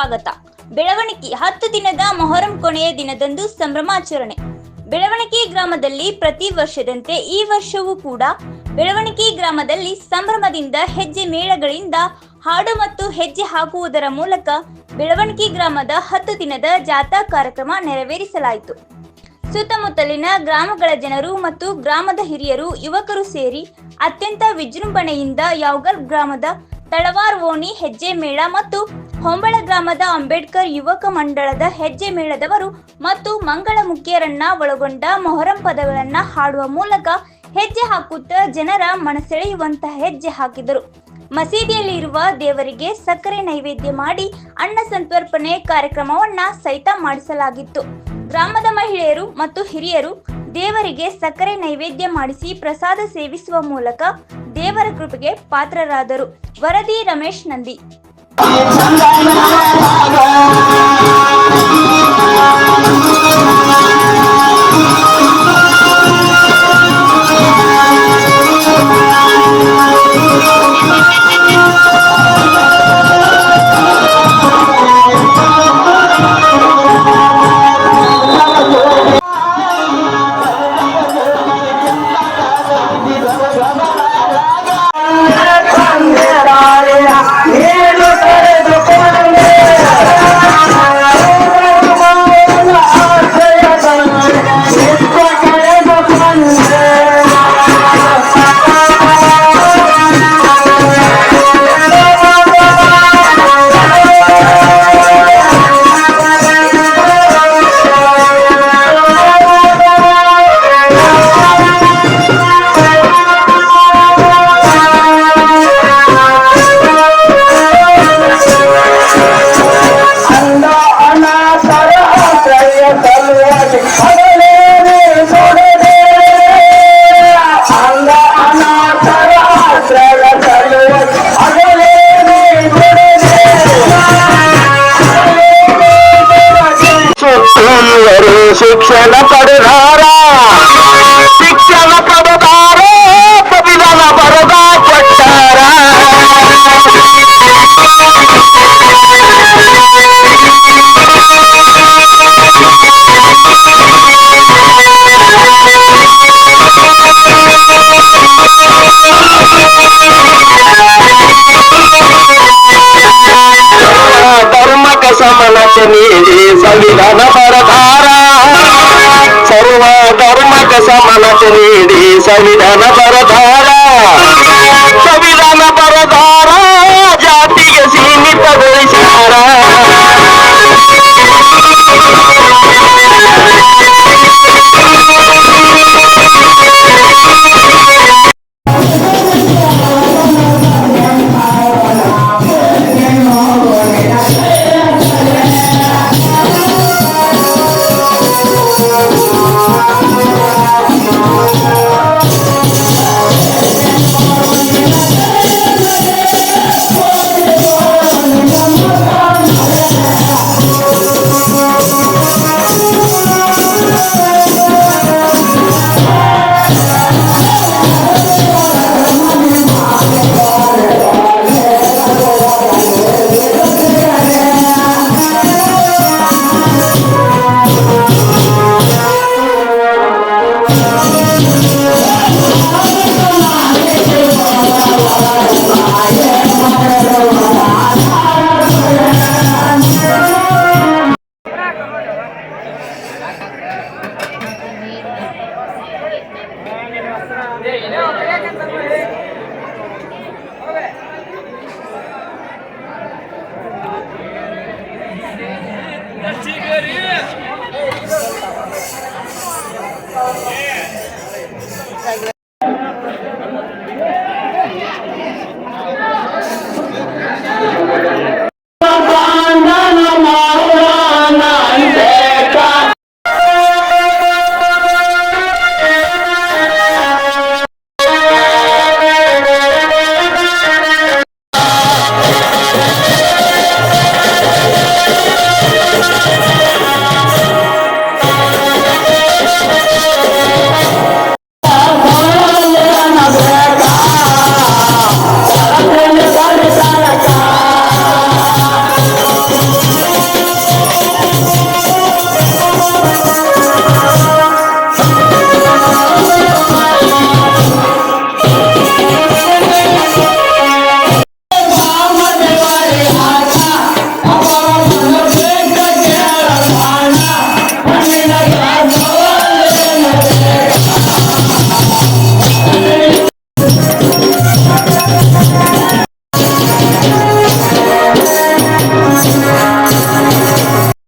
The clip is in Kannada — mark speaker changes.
Speaker 1: ಸ್ವಾಗತ. ಬೆಳವಣಿಗೆ ಹತ್ತು ದಿನದ ಮೊಹರಂ ಕೊನೆಯ ದಿನದಂದು ಸಂಭ್ರಮಾಚರಣೆ. ಬೆಳವಣಿಗೆ ಗ್ರಾಮದಲ್ಲಿ ಪ್ರತಿ ವರ್ಷದಂತೆ ಈ ವರ್ಷವೂ ಕೂಡ ಬೆಳವಣಿಗೆ ಗ್ರಾಮದಲ್ಲಿ ಸಂಭ್ರಮದಿಂದ ಹೆಜ್ಜೆ ಮೇಳಗಳಿಂದ ಹಾಡು ಮತ್ತು ಹೆಜ್ಜೆ ಹಾಕುವುದರ ಮೂಲಕ ಬೆಳವಣಿಗೆ ಗ್ರಾಮದ ಹತ್ತು ದಿನದ ಜಾಥಾ ಕಾರ್ಯಕ್ರಮ ನೆರವೇರಿಸಲಾಯಿತು. ಸುತ್ತಮುತ್ತಲಿನ ಗ್ರಾಮಗಳ ಜನರು ಮತ್ತು ಗ್ರಾಮದ ಹಿರಿಯರು ಯುವಕರು ಸೇರಿ ಅತ್ಯಂತ ವಿಜೃಂಭಣೆಯಿಂದ ಯಾವಗಲ್ ಗ್ರಾಮದ ತಳವಾರ್ ಓಣಿ, ಹೆಜ್ಜೆ ಮೇಳ ಮತ್ತು ಹೊಂಬಳ ಗ್ರಾಮದ ಅಂಬೇಡ್ಕರ್ ಯುವಕ ಮಂಡಳದ ಹೆಜ್ಜೆ ಮೇಳದವರು ಮತ್ತು ಮಂಗಳ ಮುಖ್ಯರನ್ನ ಒಳಗೊಂಡ ಮೊಹರಂ ಪದಗಳನ್ನ ಹಾಡುವ ಮೂಲಕ ಹೆಜ್ಜೆ ಹಾಕುತ್ತಾ ಜನರ ಮನಸೆಳೆಯುವಂತಹ ಹೆಜ್ಜೆ ಹಾಕಿದರು. ಮಸೀದಿಯಲ್ಲಿ ಇರುವ ದೇವರಿಗೆ ಸಕ್ಕರೆ ನೈವೇದ್ಯ ಮಾಡಿ ಅನ್ನ ಸಂತರ್ಪಣೆ ಕಾರ್ಯಕ್ರಮವನ್ನ ಸಹಿತ ಮಾಡಿಸಲಾಗಿತ್ತು. ಗ್ರಾಮದ ಮಹಿಳೆಯರು ಮತ್ತು ಹಿರಿಯರು ದೇವರಿಗೆ ಸಕ್ಕರೆ ನೈವೇದ್ಯ ಮಾಡಿಸಿ ಪ್ರಸಾದ ಸೇವಿಸುವ ಮೂಲಕ ದೇವರ ಕೃಪೆಗೆ ಪಾತ್ರರಾದರು. ವರದಿ ರಮೇಶ್ ನಂದಿ.
Speaker 2: ಶಿಕ್ಷಣ ಪಡೆದಾರ ಶಿಕ್ಷಣ ಪಡೆದಾರ ಸಂವಿಧಾನ ಬರದ ಕೊಟ್ಟಾರ ಧರ್ಮಕ ಸಮಾನತೆ ನೀಡಿ ಸಂವಿಧಾನ సమన సునీడి సవిధన పరధా know.